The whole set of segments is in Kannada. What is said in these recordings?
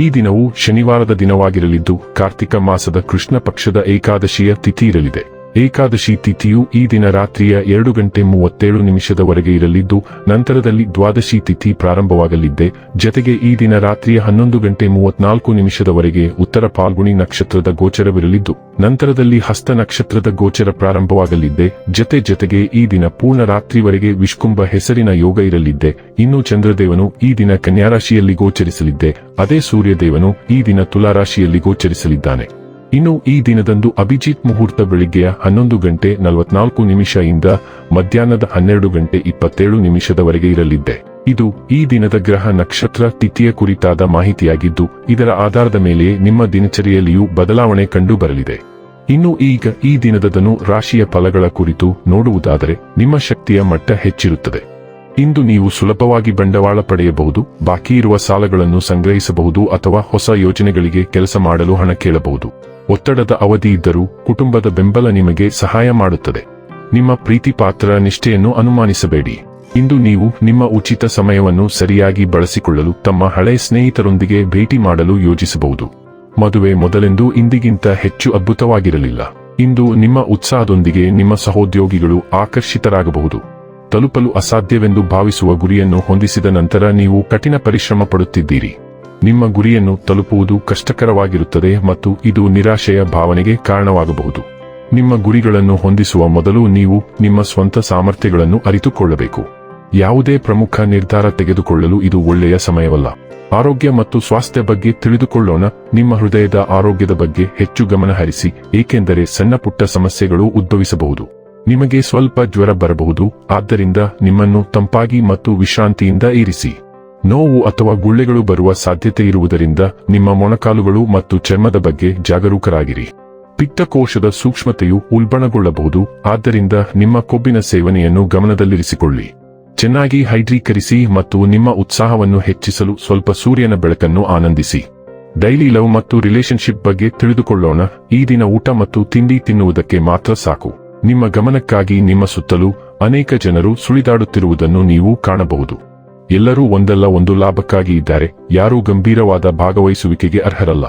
ಈ ದಿನವು ಶನಿವಾರದ ದಿನವಾಗಿರಲಿದ್ದು ಕಾರ್ತಿಕ ಮಾಸದ ಕೃಷ್ಣ ಪಕ್ಷದ ಏಕಾದಶಿಯ ತಿಥಿ ಇರಲಿದೆ. ಏಕಾದಶಿ ತಿಥಿಯು ಈ ದಿನ ರಾತ್ರಿಯ ಎರಡು ಗಂಟೆ ಮೂವತ್ತೇಳು ನಿಮಿಷದವರೆಗೆ ಇರಲಿದ್ದು, ನಂತರದಲ್ಲಿ ದ್ವಾದಶಿ ತಿಥಿ ಪ್ರಾರಂಭವಾಗಲಿದ್ದೆ. ಜತೆಗೆ ಈ ದಿನ ರಾತ್ರಿಯ ಹನ್ನೊಂದು ಗಂಟೆ ಮೂವತ್ನಾಲ್ಕು ನಿಮಿಷದವರೆಗೆ ಉತ್ತರ ಪಾಲ್ಗುಣಿ ನಕ್ಷತ್ರದ ಗೋಚರವಿರಲಿದ್ದು, ನಂತರದಲ್ಲಿ ಹಸ್ತ ನಕ್ಷತ್ರದ ಗೋಚರ ಪ್ರಾರಂಭವಾಗಲಿದ್ದೆ. ಜತೆ ಜತೆಗೆ ಈ ದಿನ ಪೂರ್ಣ ರಾತ್ರಿವರೆಗೆ ವಿಷ್ಕುಂಭ ಹೆಸರಿನ ಯೋಗ ಇರಲಿದ್ದೆ. ಇನ್ನು ಚಂದ್ರದೇವನು ಈ ದಿನ ಕನ್ಯಾರಾಶಿಯಲ್ಲಿ ಗೋಚರಿಸಲಿದ್ದೆ. ಅದೇ ಸೂರ್ಯದೇವನು ಈ ದಿನ ತುಲಾರಾಶಿಯಲ್ಲಿ ಗೋಚರಿಸಲಿದ್ದಾನೆ. ಇನ್ನು ಈ ದಿನದಂದು ಅಭಿಜಿತ್ ಮುಹೂರ್ತ ಬೆಳಿಗ್ಗೆಯ ಹನ್ನೊಂದು ಗಂಟೆ ನಲವತ್ನಾಲ್ಕು ನಿಮಿಷ ಇಂದ ಮಧ್ಯಾಹ್ನದ ಹನ್ನೆರಡು ಗಂಟೆ ಇಪ್ಪತ್ತೇಳು ನಿಮಿಷದವರೆಗೆ ಇರಲಿದ್ದೆ. ಇದು ಈ ದಿನದ ಗ್ರಹ ನಕ್ಷತ್ರ ತಿಥಿಯ ಕುರಿತಾದ ಮಾಹಿತಿಯಾಗಿದ್ದು, ಇದರ ಆಧಾರದ ಮೇಲೆಯೇ ನಿಮ್ಮ ದಿನಚರಿಯಲ್ಲಿಯೂ ಬದಲಾವಣೆ ಕಂಡು ಬರಲಿದೆ ಇನ್ನು ಈಗ ಈ ದಿನದದನು ರಾಶಿಯ ಫಲಗಳ ಕುರಿತು ನೋಡುವುದಾದರೆ, ನಿಮ್ಮ ಶಕ್ತಿಯ ಮಟ್ಟ ಹೆಚ್ಚಿರುತ್ತದೆ. ಇಂದು ನೀವು ಸುಲಭವಾಗಿ ಬಂಡವಾಳ ಪಡೆಯಬಹುದು, ಬಾಕಿ ಇರುವ ಸಾಲಗಳನ್ನು ಸಂಗ್ರಹಿಸಬಹುದು ಅಥವಾ ಹೊಸ ಯೋಜನೆಗಳಿಗೆ ಕೆಲಸ ಮಾಡಲು ಹಣ ಕೇಳಬಹುದು. ಒತ್ತಡದ ಅವಧಿ ಇದ್ದರೂ ಕುಟುಂಬದ ಬೆಂಬಲ ನಿಮಗೆ ಸಹಾಯ ಮಾಡುತ್ತದೆ. ನಿಮ್ಮ ಪ್ರೀತಿ ಪಾತ್ರ ನಿಷ್ಠೆಯನ್ನು ಅನುಮಾನಿಸಬೇಡಿ. ಇಂದು ನೀವು ನಿಮ್ಮ ಉಚಿತ ಸಮಯವನ್ನು ಸರಿಯಾಗಿ ಬಳಸಿಕೊಳ್ಳಲು ತಮ್ಮ ಹಳೆಯ ಸ್ನೇಹಿತರೊಂದಿಗೆ ಭೇಟಿ ಮಾಡಲು ಯೋಜಿಸಬಹುದು. ಮದುವೆ ಮೊದಲೆಂದು ಇಂದಿಗಿಂತ ಹೆಚ್ಚು ಅದ್ಭುತವಾಗಿರಲಿಲ್ಲ. ಇಂದು ನಿಮ್ಮ ಉತ್ಸಾಹದೊಂದಿಗೆ ನಿಮ್ಮ ಸಹೋದ್ಯೋಗಿಗಳು ಆಕರ್ಷಿತರಾಗಬಹುದು. ತಲುಪಲು ಅಸಾಧ್ಯವೆಂದು ಭಾವಿಸುವ ಗುರಿಯನ್ನು ಹೊಂದಿಸಿದ ನಂತರ ನೀವು ಕಠಿಣ ಪರಿಶ್ರಮ ಪಡುತ್ತಿದ್ದೀರಿ. ನಿಮ್ಮ ಗುರಿಯನ್ನು ತಲುಪುವುದು ಕಷ್ಟಕರವಾಗಿರುತ್ತದೆ ಮತ್ತು ಇದು ನಿರಾಶೆಯ ಭಾವನೆಗೆ ಕಾರಣವಾಗಬಹುದು. ನಿಮ್ಮ ಗುರಿಗಳನ್ನು ಹೊಂದಿಸುವ ಮೊದಲು ನೀವು ನಿಮ್ಮ ಸ್ವಂತ ಸಾಮರ್ಥ್ಯಗಳನ್ನು ಅರಿತುಕೊಳ್ಳಬೇಕು. ಯಾವುದೇ ಪ್ರಮುಖ ನಿರ್ಧಾರ ತೆಗೆದುಕೊಳ್ಳಲು ಇದು ಒಳ್ಳೆಯ ಸಮಯವಲ್ಲ. ಆರೋಗ್ಯ ಮತ್ತು ಸ್ವಾಸ್ಥ್ಯ ಬಗ್ಗೆ ತಿಳಿದುಕೊಳ್ಳೋಣ. ನಿಮ್ಮ ಹೃದಯದ ಆರೋಗ್ಯದ ಬಗ್ಗೆ ಹೆಚ್ಚು ಗಮನ ಹರಿಸಿ, ಏಕೆಂದರೆ ಸಣ್ಣ ಪುಟ್ಟ ಸಮಸ್ಯೆಗಳು ಉದ್ಭವಿಸಬಹುದು. ನಿಮಗೆ ಸ್ವಲ್ಪ ಜ್ವರ ಬರಬಹುದು, ಆದ್ದರಿಂದ ನಿಮ್ಮನ್ನು ತಂಪಾಗಿ ಮತ್ತು ವಿಶ್ರಾಂತಿಯಿಂದ ಇರಿಸಿ. ನೋವು ಅಥವಾ ಗುಳ್ಳೆಗಳು ಬರುವ ಸಾಧ್ಯತೆ ಇರುವುದರಿಂದ ನಿಮ್ಮ ಮೊಣಕಾಲುಗಳು ಮತ್ತು ಚರ್ಮದ ಬಗ್ಗೆ ಜಾಗರೂಕರಾಗಿರಿ. ಪಿತ್ತಕೋಶದ ಸೂಕ್ಷ್ಮತೆಯು ಉಲ್ಬಣಗೊಳ್ಳಬಹುದು, ಆದ್ದರಿಂದ ನಿಮ್ಮ ಕೊಬ್ಬಿನ ಸೇವನೆಯನ್ನು ಗಮನದಲ್ಲಿರಿಸಿಕೊಳ್ಳಿ. ಚೆನ್ನಾಗಿ ಹೈಡ್ರೀಕರಿಸಿ ಮತ್ತು ನಿಮ್ಮ ಉತ್ಸಾಹವನ್ನು ಹೆಚ್ಚಿಸಲು ಸ್ವಲ್ಪ ಸೂರ್ಯನ ಬೆಳಕನ್ನು ಆನಂದಿಸಿ. ಡೈಲಿ ಲವ್ ಮತ್ತು ರಿಲೇಶನ್ಶಿಪ್ ಬಗ್ಗೆ ತಿಳಿದುಕೊಳ್ಳೋಣ, ಈ ದಿನ ಊಟ ಮತ್ತು ತಿಂಡಿ ತಿನ್ನುವುದಕ್ಕೆ ಮಾತ್ರ ಸಾಕು. ನಿಮ್ಮ ಗಮನಕ್ಕಾಗಿ ನಿಮ್ಮ ಸುತ್ತಲೂ ಅನೇಕ ಜನರು ಸುಳಿದಾಡುತ್ತಿರುವುದನ್ನು ನೀವು ಕಾಣಬಹುದು. ಎಲ್ಲರೂ ಒಂದಲ್ಲ ಒಂದು ಲಾಭಕ್ಕಾಗಿ ಇದ್ದಾರೆ, ಯಾರೂ ಗಂಭೀರವಾದ ಭಾಗವಹಿಸುವಿಕೆಗೆ ಅರ್ಹರಲ್ಲ.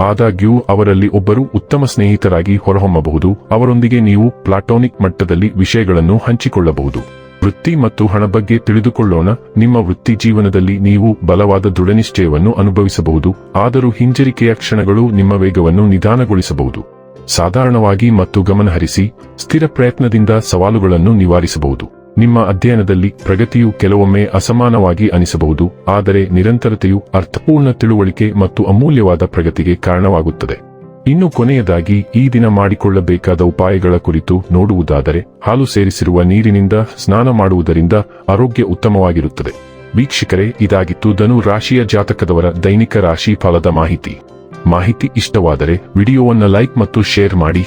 ಆದಾಗ್ಯೂ, ಅವರಲ್ಲಿ ಒಬ್ಬರು ಉತ್ತಮ ಸ್ನೇಹಿತರಾಗಿ ಹೊರಹೊಮ್ಮಬಹುದು, ಅವರೊಂದಿಗೆ ನೀವು ಪ್ಲಾಟೋನಿಕ್ ಮಟ್ಟದಲ್ಲಿ ವಿಷಯಗಳನ್ನು ಹಂಚಿಕೊಳ್ಳಬಹುದು. ವೃತ್ತಿ ಮತ್ತು ಹಣ ಬಗ್ಗೆ ತಿಳಿದುಕೊಳ್ಳೋಣ, ನಿಮ್ಮ ವೃತ್ತಿ ಜೀವನದಲ್ಲಿ ನೀವು ಬಲವಾದ ದೃಢನಿಶ್ಚಯವನ್ನು ಅನುಭವಿಸಬಹುದು, ಆದರೂ ಹಿಂಜರಿಕೆಯ ಕ್ಷಣಗಳು ನಿಮ್ಮ ವೇಗವನ್ನು ನಿಧಾನಗೊಳಿಸಬಹುದು. ಸಾಧಾರಣವಾಗಿ ಮತ್ತು ಗಮನಹರಿಸಿ, ಸ್ಥಿರ ಪ್ರಯತ್ನದಿಂದ ಸವಾಲುಗಳನ್ನು ನಿವಾರಿಸಬಹುದು. ನಿಮ್ಮ ಅಧ್ಯಯನದಲ್ಲಿ ಪ್ರಗತಿಯು ಕೆಲವೊಮ್ಮೆ ಅಸಮಾನವಾಗಿ ಅನಿಸಬಹುದು, ಆದರೆ ನಿರಂತರತೆಯು ಅರ್ಥಪೂರ್ಣ ತಿಳುವಳಿಕೆ ಮತ್ತು ಅಮೂಲ್ಯವಾದ ಪ್ರಗತಿಗೆ ಕಾರಣವಾಗುತ್ತದೆ. ಇನ್ನು ಕೊನೆಯದಾಗಿ, ಈ ದಿನ ಮಾಡಿಕೊಳ್ಳಬೇಕಾದ ಉಪಾಯಗಳ ಕುರಿತು ನೋಡುವುದಾದರೆ, ಹಾಲು ಸೇರಿಸಿರುವ ನೀರಿನಿಂದ ಸ್ನಾನ ಮಾಡುವುದರಿಂದ ಆರೋಗ್ಯ ಉತ್ತಮವಾಗಿರುತ್ತದೆ. ವೀಕ್ಷಕರೇ, ಇದಾಗಿತ್ತು ಧನು ರಾಶಿಯ ಜಾತಕದವರ ದೈನಿಕ ರಾಶಿ ಫಲದ ಮಾಹಿತಿ. ಮಾಹಿತಿ ಇಷ್ಟವಾದರೆ, ವಿಡಿಯೋವನ್ನು ಲೈಕ್ ಮತ್ತು ಶೇರ್ ಮಾಡಿ.